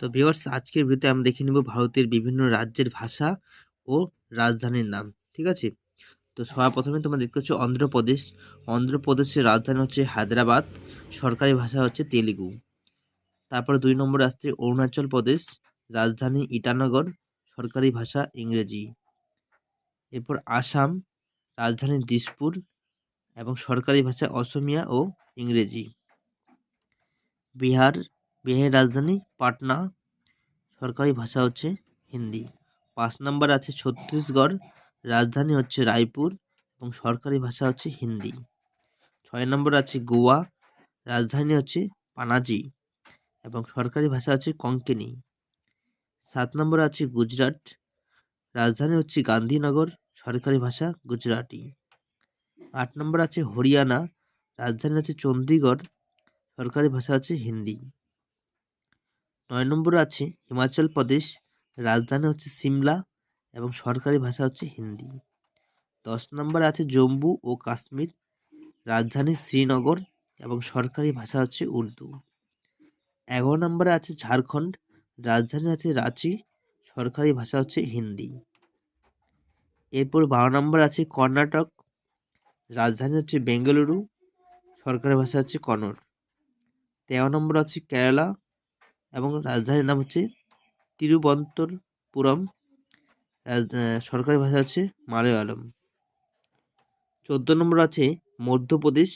তো ভিউয়ার্স আজকের ভিডিওতে আমরা দেখে নেব ভারতের বিভিন্ন রাজ্যের ভাষা ও রাজধানীর নাম ঠিক আছে? তো সবার প্রথমে তোমরা দেখতে পাচ্ছ অন্ধ্রপ্রদেশ। অন্ধ্রপ্রদেশের রাজধানী হচ্ছে হায়দ্রাবাদ সরকারি ভাষা হচ্ছে তেলেগু। তারপর দুই নম্বরে আসছে অরুণাচল প্রদেশ রাজধানী ইটানগর সরকারি ভাষা ইংরেজি। এরপর আসাম রাজধানী দিসপুর এবং সরকারি ভাষা অসমিয়া ও ইংরেজি। বিহার বিহারের রাজধানী পাটনা, সরকারি ভাষা হচ্ছে হিন্দি। পাঁচ নম্বর আছে ছত্তিশগড়, রাজধানী হচ্ছে রায়পুর এবং সরকারি ভাষা হচ্ছে হিন্দি। ছয় নম্বর আছে গোয়া, রাজধানী হচ্ছে পানাজি এবং সরকারি ভাষা হচ্ছে কঙ্কেনি। সাত নম্বর আছে গুজরাট, রাজধানী হচ্ছে গান্ধীনগর, সরকারি ভাষা গুজরাটি। আট নম্বর আছে হরিয়ানা, রাজধানী আছে চণ্ডীগড় সরকারি ভাষা হচ্ছে হিন্দি। নয় নম্বরে আছে হিমাচল প্রদেশ, রাজধানী হচ্ছে সিমলা এবং সরকারি ভাষা হচ্ছে হিন্দি। দশ নম্বরে আছে জম্মু ও কাশ্মীর, রাজধানী শ্রীনগর এবং সরকারি ভাষা হচ্ছে উর্দু। এগারো নম্বরে আছে ঝাড়খণ্ড, রাজধানী আছে রাঁচি, সরকারি ভাষা হচ্ছে হিন্দি। এরপর বারো নম্বর আছে কর্ণাটক, রাজধানী হচ্ছে বেঙ্গালুরু, সরকারি ভাষা হচ্ছে কন্নড়। তেরো নম্বর আছে কেরালা এবং রাজধানীর নাম হচ্ছে তিরুবন্তরপুরম সরকারি ভাষা হচ্ছে মালয়ালম। চোদ্দ নম্বর আছে মধ্যপ্রদেশ।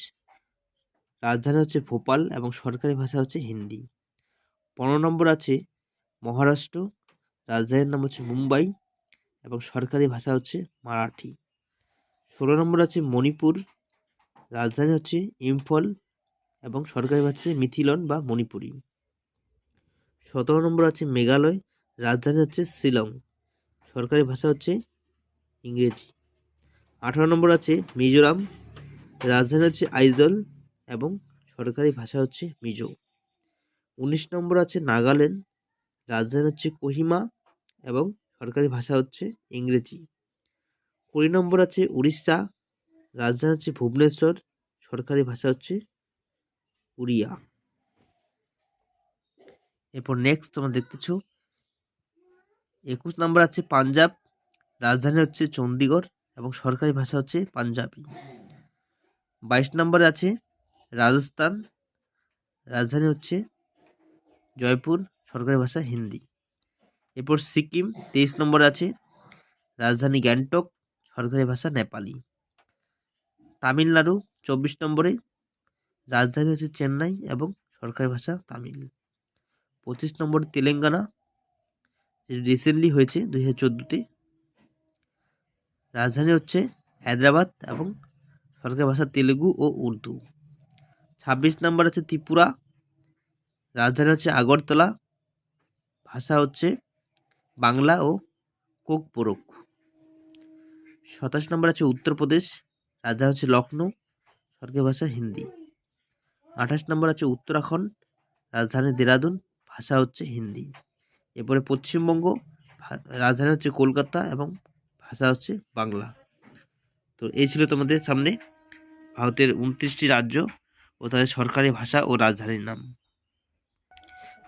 রাজধানী হচ্ছে ভোপাল এবং সরকারি ভাষা হচ্ছে হিন্দি। পনেরো নম্বর আছে মহারাষ্ট্র। রাজধানীর নাম হচ্ছে মুম্বাই এবং সরকারি ভাষা হচ্ছে মারাঠি। ষোলো নম্বর আছে মণিপুর। রাজধানী হচ্ছে ইম্ফল এবং সরকারি ভাষা হচ্ছে মিথিলন বা মণিপুরি। সতেরো নম্বর আছে মেঘালয়, রাজধানী হচ্ছে শিলং। সরকারি ভাষা হচ্ছে ইংরেজি। আঠারো নম্বর আছে মিজোরাম, রাজধানী হচ্ছে আইজল এবং সরকারি ভাষা হচ্ছে মিজো। উনিশ নম্বর আছে নাগাল্যান্ড, রাজধানী হচ্ছে কোহিমা এবং সরকারি ভাষা হচ্ছে ইংরেজি। কুড়ি নম্বর আছে উড়িষ্যা, রাজধানী হচ্ছে ভুবনেশ্বর, সরকারি ভাষা হচ্ছে উড়িয়া। এরপর নেক্সট তোমরা দেখতেছ, একুশ নম্বর আছে পাঞ্জাব, রাজধানী হচ্ছে চণ্ডীগড় এবং সরকারি ভাষা হচ্ছে পাঞ্জাবি। বাইশ নম্বরে আছে রাজস্থান, রাজধানী হচ্ছে জয়পুর, সরকারি ভাষা হিন্দি। এরপর সিকিম, তেইশ নম্বরে আছে রাজধানী গ্যাংটক, সরকারি ভাষা নেপালি। তামিলনাড়ু, চব্বিশ নম্বরে, রাজধানী হচ্ছে চেন্নাই এবং সরকারি ভাষা তামিল। পঁচিশ নম্বর তেলেঙ্গানা রিসেন্টলি হয়েছে দুই হাজার চোদ্দোতে। রাজধানী হচ্ছে হায়দ্রাবাদ এবং সরকারি ভাষা তেলেগু ও উর্দু। ছাব্বিশ নম্বর আছে ত্রিপুরা, রাজধানী হচ্ছে আগরতলা, ভাষা হচ্ছে বাংলা ও কোক কোকপোরক সাতাশ নম্বর আছে উত্তরপ্রদেশ, রাজধানী হচ্ছে লখনৌ সরকারি ভাষা হিন্দি। আঠাশ নম্বর আছে উত্তরাখণ্ড, রাজধানী দেরাদুন ভাষা হচ্ছে হিন্দি। এরপরে পশ্চিমবঙ্গ রাজধানী হচ্ছে কলকাতা এবং ভাষা হচ্ছে বাংলা। তো এই ছিল তোমাদের সামনে ভারতের উনত্রিশটি রাজ্য ও তাদের সরকারি ভাষা ও রাজধানীর নাম।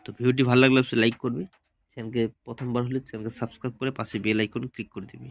তো ভিডিওটি ভালো লাগলে অবশ্যই লাইক করবে। চ্যানেলকে প্রথমবার হলে চ্যানেলকে সাবস্ক্রাইব করে পাশে বেল আইকন ক্লিক করে দেবে।